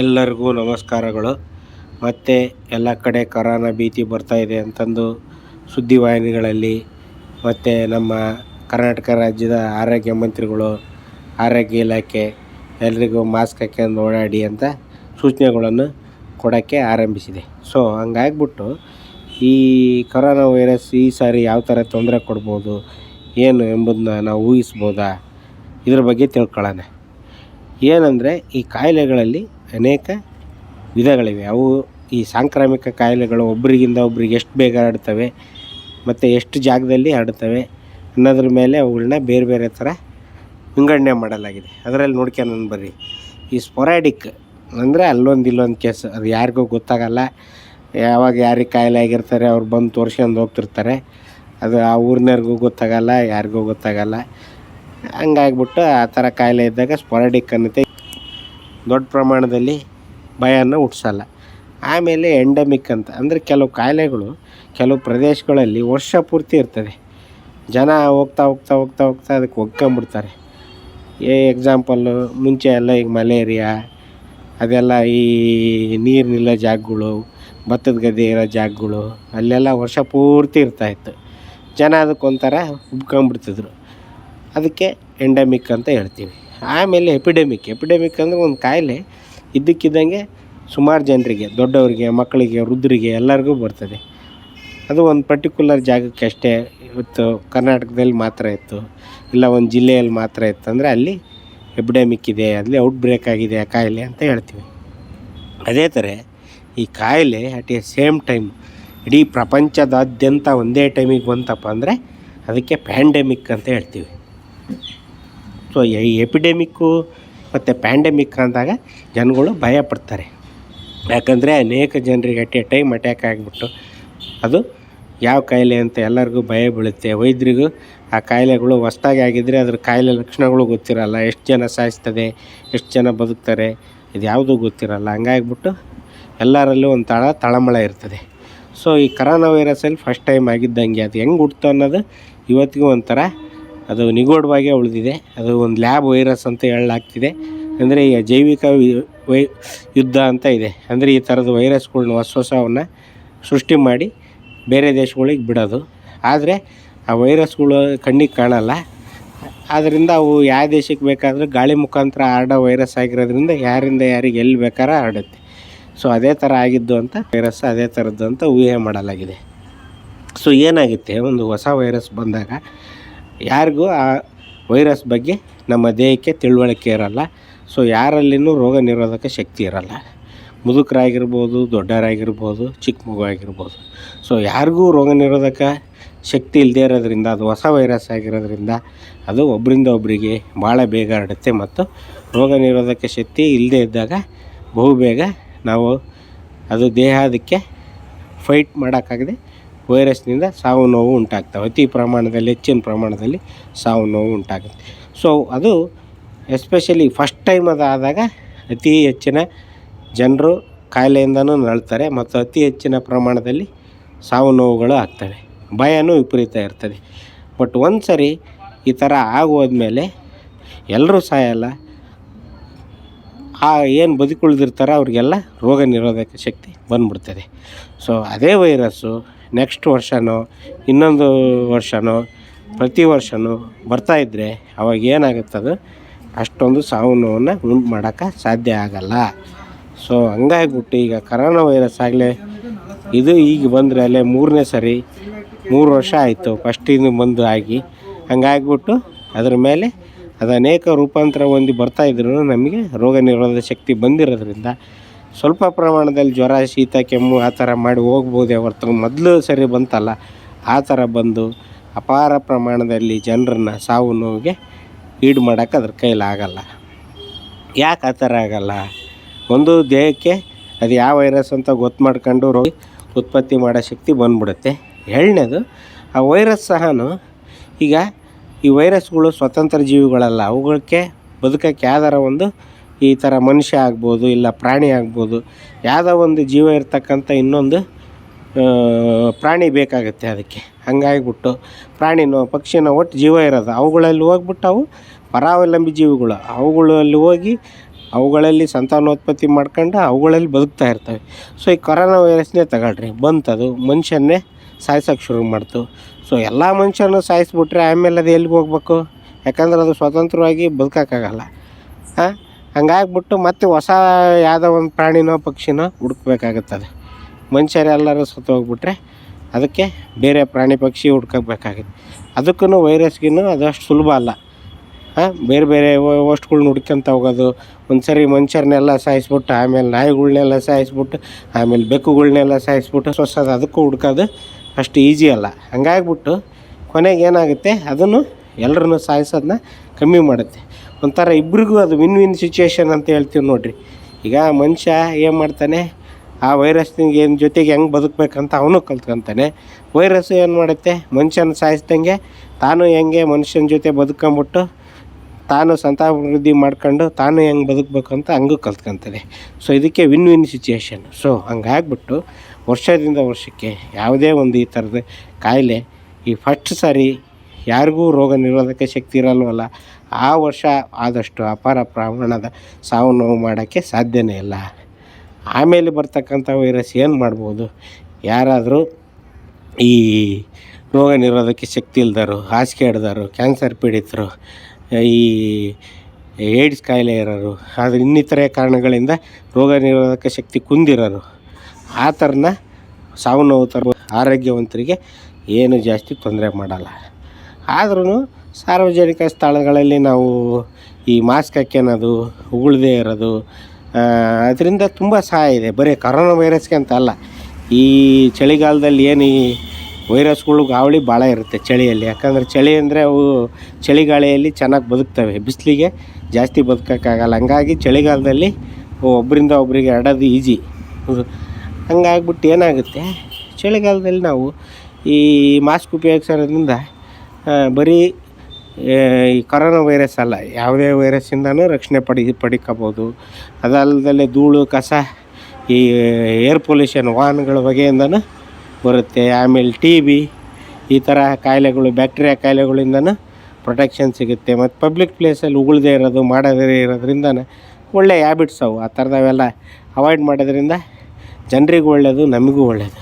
ಎಲ್ಲರಿಗೂ ನಮಸ್ಕಾರಗಳು. ಮತ್ತು ಎಲ್ಲ ಕಡೆ ಕರೋನಾ ಭೀತಿ ಬರ್ತಾ ಇದೆ ಅಂತಂದು ಸುದ್ದಿವಾಹಿನಿಗಳಲ್ಲಿ, ಮತ್ತು ನಮ್ಮ ಕರ್ನಾಟಕ ರಾಜ್ಯದ ಆರೋಗ್ಯ ಮಂತ್ರಿಗಳು, ಆರೋಗ್ಯ ಇಲಾಖೆ ಎಲ್ರಿಗೂ ಮಾಸ್ಕ್ ಹಾಕ್ಯಂಡು ಓಡಾಡಿ ಅಂತ ಸೂಚನೆಗಳನ್ನು ಕೊಡೋಕ್ಕೆ ಆರಂಭಿಸಿದೆ. ಸೊ ಹಂಗಾಗ್ಬಿಟ್ಟು ಈ ಕರೋನಾ ವೈರಸ್ ಈ ಸಾರಿ ಯಾವ ಥರ ತೊಂದರೆ ಕೊಡ್ಬೋದು, ಏನು ಎಂಬುದನ್ನ ನಾವು ಊಹಿಸ್ಬೋದಾ? ಇದ್ರ ಬಗ್ಗೆ ತಿಳ್ಕೊಳ್ಳೋಣ. ಏನಂದರೆ, ಈ ಕಾಯಿಲೆಗಳಲ್ಲಿ ಅನೇಕ ವಿಧಗಳಿವೆ. ಅವು ಈ ಸಾಂಕ್ರಾಮಿಕ ಕಾಯಿಲೆಗಳು ಒಬ್ಬರಿಗಿಂತ ಒಬ್ರಿಗೆ ಎಷ್ಟು ಬೇಗ ಹರಡ್ತವೆ ಮತ್ತು ಎಷ್ಟು ಜಾಗದಲ್ಲಿ ಹರಡ್ತವೆ ಅನ್ನೋದ್ರ ಮೇಲೆ ಅವುಗಳನ್ನ ಬೇರೆ ಬೇರೆ ಥರ ವಿಂಗಡಣೆ ಮಾಡಲಾಗಿದೆ. ಅದರಲ್ಲಿ ನೋಡ್ಕೊಂಡು ಬರ್ರಿ. ಈ ಸ್ಪೊರಾಡಿಕ್ ಅಂದರೆ ಅಲ್ಲೊಂದು ಇಲ್ಲೊಂದು ಕೇಸ್ ಅದು ಯಾರಿಗೂ ಗೊತ್ತಾಗಲ್ಲ. ಯಾವಾಗ ಯಾರಿಗೆ ಕಾಯಿಲೆ ಆಗಿರ್ತಾರೆ ಅವ್ರು ಬಂದು ತೋರ್ಸ್ಕೊಂಡು ಹೋಗ್ತಿರ್ತಾರೆ. ಅದು ಆ ಊರಿನವ್ರಿಗೂ ಗೊತ್ತಾಗಲ್ಲ, ಯಾರಿಗೂ ಗೊತ್ತಾಗಲ್ಲ. ಹಂಗಾಗ್ಬಿಟ್ಟು ಆ ಥರ ಕಾಯಿಲೆ ಇದ್ದಾಗ ಸ್ಪೊರಾಡಿಕ್ ಅನ್ನತ್ತೆ. ದೊಡ್ಡ ಪ್ರಮಾಣದಲ್ಲಿ ಭಯನ ಹುಟ್ಸಲ್ಲ. ಆಮೇಲೆ ಎಂಡೆಮಿಕ್ ಅಂತ. ಅಂದರೆ ಕೆಲವು ಕಾಯಿಲೆಗಳು ಕೆಲವು ಪ್ರದೇಶಗಳಲ್ಲಿ ವರ್ಷ ಪೂರ್ತಿ ಇರ್ತದೆ. ಜನ ಹೋಗ್ತಾ ಹೋಗ್ತಾ ಹೋಗ್ತಾ ಹೋಗ್ತಾ ಅದಕ್ಕೆ ಒಗ್ಕೊಂಬಿಡ್ತಾರೆ ಏ ಎಕ್ಸಾಂಪಲ್ಲು ಮುಂಚೆ ಎಲ್ಲ ಈಗ ಮಲೇರಿಯಾ, ಅದೆಲ್ಲ ಈ ನೀರು ನಿಲ್ಲೋ ಜಾಗಗಳು, ಭತ್ತದ ಗದ್ದೆ ಇರೋ ಜಾಗಗಳು, ಅಲ್ಲೆಲ್ಲ ವರ್ಷ ಪೂರ್ತಿ ಇರ್ತಾಯಿತ್ತು ಜನ ಅದಕ್ಕೊಂಥರ ಉಬ್ಕೊಂಬಿಡ್ತಿದ್ರು ಅದಕ್ಕೆ ಎಂಡಮಿಕ್ ಅಂತ ಹೇಳ್ತೀವಿ. ಆಮೇಲೆ ಎಪಿಡೆಮಿಕ್ ಎಪಿಡೆಮಿಕ್ ಅಂದರೆ ಒಂದು ಕಾಯಿಲೆ ಇದ್ದಕ್ಕಿದ್ದಂಗೆ ಸುಮಾರು ಜನರಿಗೆ, ದೊಡ್ಡವರಿಗೆ, ಮಕ್ಕಳಿಗೆ, ವೃದ್ಧರಿಗೆ ಎಲ್ಲರಿಗೂ ಬರ್ತದೆ. ಅದು ಒಂದು ಪರ್ಟಿಕ್ಯುಲರ್ ಜಾಗಕ್ಕೆ ಅಷ್ಟೇ ಇವತ್ತು ಕರ್ನಾಟಕದಲ್ಲಿ ಮಾತ್ರ ಇತ್ತು. ಇಲ್ಲ ಒಂದು ಜಿಲ್ಲೆಯಲ್ಲಿ ಮಾತ್ರ ಇತ್ತು. ಅಂದರೆ ಅಲ್ಲಿ ಎಪಿಡೆಮಿಕ್ ಇದೆ, ಅಲ್ಲಿ ಔಟ್ ಬ್ರೇಕ್ ಆಗಿದೆ ಆ ಕಾಯಿಲೆ ಅಂತ ಹೇಳ್ತೀವಿ. ಅದೇ ಥರ ಈ ಕಾಯಿಲೆ ಅಟ್ ಎ ಸೇಮ್ ಟೈಮ್ ಇಡೀ ಪ್ರಪಂಚದಾದ್ಯಂತ ಒಂದೇ ಟೈಮಿಗೆ ಬಂತಪ್ಪ ಅಂದರೆ ಅದಕ್ಕೆ ಪ್ಯಾಂಡೆಮಿಕ್ ಅಂತ ಹೇಳ್ತೀವಿ. ಸೊ ಎಪಿಡೆಮಿಕ್ಕು ಮತ್ತು ಪ್ಯಾಂಡೆಮಿಕ್ ಅಂದಾಗ ಜನಗಳು ಭಯ ಪಡ್ತಾರೆ. ಯಾಕಂದರೆ ಅನೇಕ ಜನರಿಗೆ ಅಟ್ ಎ ಟೈಮ್ ಅಟ್ಯಾಕ್ ಆಗಿಬಿಟ್ಟು ಅದು ಯಾವ ಕಾಯಿಲೆ ಅಂತ ಎಲ್ಲರಿಗೂ ಭಯ ಬೀಳುತ್ತೆ. ವೈದ್ಯರಿಗೂ ಆ ಕಾಯಿಲೆಗಳು ಹೊಸ್ದಾಗಿ ಆಗಿದ್ದರೆ ಅದ್ರ ಕಾಯಿಲೆ ಲಕ್ಷಣಗಳು ಗೊತ್ತಿರಲ್ಲ. ಎಷ್ಟು ಜನ ಸಾಯಿಸ್ತದೆ, ಎಷ್ಟು ಜನ ಬದುಕ್ತಾರೆ, ಇದು ಯಾವುದೂ ಗೊತ್ತಿರಲ್ಲ. ಹಂಗಾಗ್ಬಿಟ್ಟು ಎಲ್ಲರಲ್ಲೂ ಒಂದು ತಳ, ತಳಮಳ ಇರ್ತದೆ. ಸೊ ಈ ಕರೋನಾ ವೈರಸಲ್ಲಿ ಫಸ್ಟ್ ಟೈಮ್ ಆಗಿದ್ದಂಗೆ ಅದು ಹೆಂಗೆ ಹುಡ್ತು ಅನ್ನೋದು ಇವತ್ತಿಗೂ ಒಂಥರ ಅದು ನಿಗೂಢವಾಗೇ ಉಳಿದಿದೆ. ಅದು ಒಂದು ಲ್ಯಾಬ್ ವೈರಸ್ ಅಂತ ಹೇಳಲಾಗ್ತಿದೆ. ಅಂದರೆ ಈಗ ಜೈವಿಕ ಯುದ್ಧ ಅಂತ ಇದೆ. ಅಂದರೆ ಈ ಥರದ ವೈರಸ್ಗಳನ್ನ ಹೊಸ ಹೊಸವನ್ನು ಸೃಷ್ಟಿ ಮಾಡಿ ಬೇರೆ ದೇಶಗಳಿಗೆ ಬಿಡೋದು. ಆದರೆ ಆ ವೈರಸ್ಗಳು ಕಣ್ಣಿಗೆ ಕಾಣಲ್ಲ. ಆದ್ದರಿಂದ ಅವು ಯಾವ ದೇಶಕ್ಕೆ ಬೇಕಾದರೂ ಗಾಳಿ ಮುಖಾಂತರ ಹರಡೋ ವೈರಸ್ ಆಗಿರೋದ್ರಿಂದ ಯಾರಿಂದ ಯಾರಿಗೆ ಎಲ್ಲಿ ಬೇಕಾರ ಹರಡುತ್ತೆ ಸೊ ಅದೇ ಥರ ಆಗಿದ್ದು ಅಂತ ವೈರಸ್ ಅದೇ ಥರದ್ದು ಅಂತ ಊಹೆ ಮಾಡಲಾಗಿದೆ. ಸೊ ಏನಾಗುತ್ತೆ? ಒಂದು ಹೊಸ ವೈರಸ್ ಬಂದಾಗ ಯಾರಿಗೂ ಆ ವೈರಸ್ ಬಗ್ಗೆ ನಮ್ಮ ದೇಹಕ್ಕೆ ತಿಳುವಳಿಕೆ ಇರೋಲ್ಲ. ಸೊ ಯಾರಲ್ಲಿನೂ ರೋಗ ನಿರೋಧಕ ಶಕ್ತಿ ಇರೋಲ್ಲ. ಮುದುಕರಾಗಿರ್ಬೋದು, ದೊಡ್ಡವರಾಗಿರ್ಬೋದು, ಚಿಕ್ಕ ಮಗು ಆಗಿರ್ಬೋದು ಸೊ ಯಾರಿಗೂ ರೋಗ ನಿರೋಧಕ ಶಕ್ತಿ ಇಲ್ಲದೆ ಇರೋದ್ರಿಂದ, ಅದು ಹೊಸ ವೈರಸ್ ಆಗಿರೋದ್ರಿಂದ, ಅದು ಒಬ್ಬರಿಂದ ಒಬ್ಬರಿಗೆ ಭಾಳ ಬೇಗ ಹರಡುತ್ತೆ ಮತ್ತು ರೋಗ ನಿರೋಧಕ ಶಕ್ತಿ ಇಲ್ಲದೆ ಇದ್ದಾಗ ಬಹುಬೇಗ ನಾವು ಅದು ದೇಹ ಅದಕ್ಕೆ ಫೈಟ್ ಮಾಡೋಕ್ಕಾಗದೆ ವೈರಸ್ನಿಂದ ಸಾವು ನೋವು ಉಂಟಾಗ್ತವೆ. ಅತಿ ಪ್ರಮಾಣದಲ್ಲಿ, ಹೆಚ್ಚಿನ ಪ್ರಮಾಣದಲ್ಲಿ ಸಾವು ನೋವು ಉಂಟಾಗುತ್ತೆ. ಸೊ ಅದು ಎಸ್ಪೆಷಲಿ ಫಸ್ಟ್ ಟೈಮ್ ಅದಾದಾಗ ಅತಿ ಹೆಚ್ಚಿನ ಜನರು ಕಾಯಿಲೆಯಿಂದನೂ ನಳ್ತಾರೆ ಮತ್ತು ಅತಿ ಹೆಚ್ಚಿನ ಪ್ರಮಾಣದಲ್ಲಿ ಸಾವು ನೋವುಗಳು ಆಗ್ತವೆ. ಭಯನೂ ವಿಪರೀತ ಇರ್ತದೆ. ಬಟ್ ಒಂದು ಸರಿ ಈ ಥರ ಆಗೋದ್ಮೇಲೆ ಎಲ್ಲರೂ ಸಾಯಲ್ಲ. ಆ ಏನು ಬದುಕುಳಿದಿರ್ತಾರೋ ಅವ್ರಿಗೆಲ್ಲ ರೋಗ ನಿರೋಧಕ ಶಕ್ತಿ ಬಂದ್ಬಿಡ್ತದೆ. ಸೊ ಅದೇ ವೈರಸ್ಸು ನೆಕ್ಸ್ಟ್ ವರ್ಷವೋ ಇನ್ನೊಂದು ವರ್ಷವೋ ಪ್ರತಿ ವರ್ಷವೂ ಬರ್ತಾಯಿದ್ರೆ ಅವಾಗ ಏನಾಗುತ್ತದು? ಅಷ್ಟೊಂದು ಸಾವು ನೋವನ್ನು ಉಂಟು ಮಾಡೋಕ್ಕೆ ಸಾಧ್ಯ ಆಗಲ್ಲ. ಸೊ ಹಂಗಾಗ್ಬಿಟ್ಟು ಈಗ ಕರೋನಾ ವೈರಸ್ ಆಗಲೇ ಇದು ಈಗ ಬಂದರೆ ಅಲ್ಲೇ ಮೂರನೇ ಸರಿ, ಮೂರು ವರ್ಷ ಆಯಿತು ಫಸ್ಟಿಂದ ಬಂದು ಆಗಿ. ಹಂಗಾಗ್ಬಿಟ್ಟು ಅದರ ಮೇಲೆ ಅದು ಅನೇಕ ರೂಪಾಂತರ ಹೊಂದಿ ಬರ್ತಾಯಿದ್ರು ನಮಗೆ ರೋಗ ನಿರೋಧಕ ಶಕ್ತಿ ಬಂದಿರೋದ್ರಿಂದ ಸ್ವಲ್ಪ ಪ್ರಮಾಣದಲ್ಲಿ ಜ್ವರ, ಶೀತ, ಕೆಮ್ಮು ಆ ಥರ ಮಾಡಿ ಹೋಗ್ಬೋದೇ ಹೊರ್ತು ಮೊದಲು ಸರಿ ಬಂತಲ್ಲ, ಆ ಥರ ಬಂದು ಅಪಾರ ಪ್ರಮಾಣದಲ್ಲಿ ಜನರನ್ನ ಸಾವು ನೋವಿಗೆ ಈಡು ಮಾಡೋಕೆ ಅದ್ರ ಕೈಲಾಗಲ್ಲ ಯಾಕೆ ಆ ಥರ ಆಗಲ್ಲ? ಒಂದು ದೇಹಕ್ಕೆ ಅದು ಯಾವ ವೈರಸ್ ಅಂತ ಗೊತ್ತು ಮಾಡ್ಕೊಂಡು ರೋಗಿ ಉತ್ಪತ್ತಿ ಮಾಡೋ ಶಕ್ತಿ ಬಂದ್ಬಿಡುತ್ತೆ. ಎರಡನೇದು, ಆ ವೈರಸ್ ಸಹ ಈಗ ಈ ವೈರಸ್ಗಳು ಸ್ವತಂತ್ರ ಜೀವಿಗಳಲ್ಲ ಅವುಗಳಿಗೆ ಬದುಕೋಕ್ಕೆ ಯಾವ್ದಾರ ಒಂದು ಈ ಥರ ಮನುಷ್ಯ ಆಗ್ಬೋದು, ಇಲ್ಲ ಪ್ರಾಣಿ ಆಗ್ಬೋದು, ಯಾವುದೋ ಒಂದು ಜೀವ ಇರ್ತಕ್ಕಂಥ ಇನ್ನೊಂದು ಪ್ರಾಣಿ ಬೇಕಾಗುತ್ತೆ ಅದಕ್ಕೆ. ಹಂಗಾಗಿಬಿಟ್ಟು ಪ್ರಾಣಿನೋ ಪಕ್ಷಿನೋ ಒಟ್ಟು ಜೀವ ಇರೋದು. ಅವುಗಳಲ್ಲಿ ಹೋಗ್ಬಿಟ್ಟು ಅವು ಪರಾವಲಂಬಿ ಜೀವಿಗಳು. ಅವುಗಳಲ್ಲಿ ಹೋಗಿ ಅವುಗಳಲ್ಲಿ ಸಂತಾನೋತ್ಪತ್ತಿ ಮಾಡ್ಕೊಂಡು ಅವುಗಳಲ್ಲಿ ಬದುಕ್ತಾ ಇರ್ತವೆ. ಸೊ ಈ ಕೊರೋನಾ ವೈರಸ್ನೇ ತಗೊಳ್ರಿ. ಬಂತದು, ಮನುಷ್ಯನ್ನೇ ಸಾಯಿಸೋಕೆ ಶುರು ಮಾಡ್ತು. ಸೊ ಎಲ್ಲ ಮನುಷ್ಯನೂ ಸಾಯಿಸ್ಬಿಟ್ರೆ ಆಮೇಲೆ ಅದು ಎಲ್ಲಿಗೆ ಹೋಗ್ಬೇಕು? ಯಾಕಂದ್ರೆ ಅದು ಸ್ವತಂತ್ರವಾಗಿ ಬದುಕೋಕ್ಕಾಗಲ್ಲ. ಹಾಂ ಹಂಗಾಗ್ಬಿಟ್ಟು ಮತ್ತೆ ಹೊಸ ಯಾವುದೋ ಒಂದು ಪ್ರಾಣಿನೋ ಪಕ್ಷಿನೋ ಹುಡುಕ್ಬೇಕಾಗುತ್ತದೆ. ಮನುಷ್ಯರೆಲ್ಲರೂ ಸತ್ತು ಹೋಗ್ಬಿಟ್ರೆ ಅದಕ್ಕೆ ಬೇರೆ ಪ್ರಾಣಿ ಪಕ್ಷಿ ಹುಡ್ಕೋಬೇಕಾಗುತ್ತೆ. ಅದಕ್ಕೂ ವೈರಸ್ಗಿನ್ನೂ ಅದಷ್ಟು ಸುಲಭ ಅಲ್ಲ. ಹಾಂ, ಬೇರೆ ಬೇರೆ ವಸ್ತುಗಳ್ನ ಹುಡ್ಕೊಂತ ಹೋಗೋದು ಒಂದು ಸರಿ ಮನುಷ್ಯರನ್ನೆಲ್ಲ ಸಾಯಿಸ್ಬಿಟ್ಟು, ಆಮೇಲೆ ನಾಯಿಗಳ್ನೆಲ್ಲ ಸಾಯಿಸ್ಬಿಟ್ಟು, ಆಮೇಲೆ ಬೆಕ್ಕುಗಳ್ನೆಲ್ಲ ಸಾಯಿಸ್ಬಿಟ್ಟು ಹೊಸದು ಅದಕ್ಕೂ ಹುಡ್ಕೋದು ಅಷ್ಟು ಈಸಿ ಅಲ್ಲ. ಹಂಗಾಗ್ಬಿಟ್ಟು ಕೊನೆಗೆ ಏನಾಗುತ್ತೆ, ಅದನ್ನು ಎಲ್ಲರನ್ನು ಸಾಯಿಸೋದನ್ನ ಕಮ್ಮಿ ಮಾಡುತ್ತೆ. ಒಂಥರ ಇಬ್ಬರಿಗೂ ಅದು ವಿನ್ ವಿನ್ ಸಿಚುಯೇಷನ್ ಅಂತ ಹೇಳ್ತೀವಿ ನೋಡಿರಿ. ಈಗ ಮನುಷ್ಯ ಏನು ಮಾಡ್ತಾನೆ? ಆ ವೈರಸ್ನಿಗೆ ಏನು ಜೊತೆಗೆ ಹೆಂಗೆ ಬದುಕಬೇಕಂತ ಅವನು ಕಲ್ತ್ಕೊಂತಾನೆ. ವೈರಸ್ ಏನು ಮಾಡುತ್ತೆ? ಮನುಷ್ಯನ ಸಾಯಿಸ್ದಂಗೆ ತಾನು ಹೆಂಗೆ ಮನುಷ್ಯನ ಜೊತೆ ಬದುಕೊಂಬಿಟ್ಟು ತಾನು ಸಂತಾಭಿವೃದ್ಧಿ ಮಾಡ್ಕೊಂಡು ತಾನು ಹೆಂಗೆ ಬದುಕಬೇಕು ಅಂತ ಹಂಗೂ ಕಲ್ತ್ಕೊಂತಾನೆ. ಸೊ ಇದಕ್ಕೆ ವಿನ್ ವಿನ್ ಸಿಚುಯೇಷನ್ ಸೊ ಹಂಗಾಗ್ಬಿಟ್ಟು ವರ್ಷದಿಂದ ವರ್ಷಕ್ಕೆ ಯಾವುದೇ ಒಂದು ಈ ಥರದ ಕಾಯಿಲೆ ಈ ಫಸ್ಟ್ ಸಾರಿ ಯಾರಿಗೂ ರೋಗ ನಿರೋಧಕ ಶಕ್ತಿ ಇರಲ್ವಲ್ಲ. ಆ ವರ್ಷ ಆದಷ್ಟು ಅಪಾರ ಪ್ರಮಾಣದ ಸಾವು ನೋವು ಮಾಡೋಕ್ಕೆ ಸಾಧ್ಯನೇ ಇಲ್ಲ. ಆಮೇಲೆ ಬರ್ತಕ್ಕಂಥ ವೈರಸ್ ಏನು ಮಾಡ್ಬೋದು? ಯಾರಾದರೂ ಈ ರೋಗ ನಿರೋಧಕ ಶಕ್ತಿ ಇಲ್ದರು ಹಾಸಿಗೆ ಹಿಡ್ದರು ಕ್ಯಾನ್ಸರ್ ಪೀಡಿತರು, ಈ ಏಡ್ಸ್ ಕಾಯಿಲೆ ಇರೋರು, ಆದರೆ ಇನ್ನಿತರ ಕಾರಣಗಳಿಂದ ರೋಗ ನಿರೋಧಕ ಶಕ್ತಿ ಕುಂದಿರೋರು, ಆ ಥರನ ಸಾವು ನೋವು ತರುವ ಆರೋಗ್ಯವಂತರಿಗೆ ಏನು ಜಾಸ್ತಿ ತೊಂದರೆ ಮಾಡಲ್ಲ. ಆದ್ರೂ ಸಾರ್ವಜನಿಕ ಸ್ಥಳಗಳಲ್ಲಿ ನಾವು ಈ ಮಾಸ್ಕ್ ಹಾಕ್ಯನದು ಉಗುಳದೇ ಇರೋದು ಅದರಿಂದ ತುಂಬ ಸಹಾಯ ಇದೆ. ಬರೀ ಕರೋನಾ ವೈರಸ್ಗೆ ಅಂತ ಅಲ್ಲ, ಈ ಚಳಿಗಾಲದಲ್ಲಿ ಏನು ಈ ವೈರಸ್ಗಳು ಗಾವಳಿ ಭಾಳ ಇರುತ್ತೆ ಚಳಿಯಲ್ಲಿ. ಯಾಕಂದರೆ ಚಳಿ ಅಂದರೆ ಅವು ಚಳಿಗಾಳಿಯಲ್ಲಿ ಚೆನ್ನಾಗಿ ಬದುಕ್ತವೆ. ಬಿಸಿಲಿಗೆ ಜಾಸ್ತಿ ಬದುಕೋಕ್ಕಾಗಲ್ಲ. ಹಂಗಾಗಿ ಚಳಿಗಾಲದಲ್ಲಿ ಒಬ್ಬರಿಂದ ಒಬ್ಬರಿಗೆ ಆಡೋದು ಈಜಿ. ಹಂಗಾಗ್ಬಿಟ್ಟು ಏನಾಗುತ್ತೆ? ಚಳಿಗಾಲದಲ್ಲಿ ನಾವು ಈ ಮಾಸ್ಕ್ ಉಪಯೋಗಿಸೋದ್ರಿಂದ ಬರೀ ಈ ಕರೋನಾ ವೈರಸ್ ಅಲ್ಲ, ಯಾವುದೇ ವೈರಸ್ಸಿಂದನೂ ರಕ್ಷಣೆ ಪಡಿ, ಪಡಿಕೋಬೋದು. ಅದಲ್ದಲೆ ಧೂಳು, ಕಸ, ಈ ಏರ್ ಪೊಲ್ಯೂಷನ್ ವಾಹನಗಳ ಬಗೆಯಿಂದನೂ ಬರುತ್ತೆ. ಆಮೇಲೆ ಟಿ ಬಿ ಈ ಥರ ಕಾಯಿಲೆಗಳು ಬ್ಯಾಕ್ಟೀರಿಯಾ ಕಾಯಿಲೆಗಳಿಂದನೂ ಪ್ರೊಟೆಕ್ಷನ್ ಸಿಗುತ್ತೆ. ಮತ್ತು ಪಬ್ಲಿಕ್ ಪ್ಲೇಸಲ್ಲಿ ಉಗುಳದೇ ಇರೋದು, ಮಾಡದೇ ಇರೋದ್ರಿಂದ ಒಳ್ಳೆಯ ಹ್ಯಾಬಿಟ್ಸ್ ಅವು. ಆ ಥರದವೆಲ್ಲ ಅವಾಯ್ಡ್ ಮಾಡೋದ್ರಿಂದ ಜನರಿಗೂ ಒಳ್ಳೆಯದು ನಮಗೂ ಒಳ್ಳೆಯದು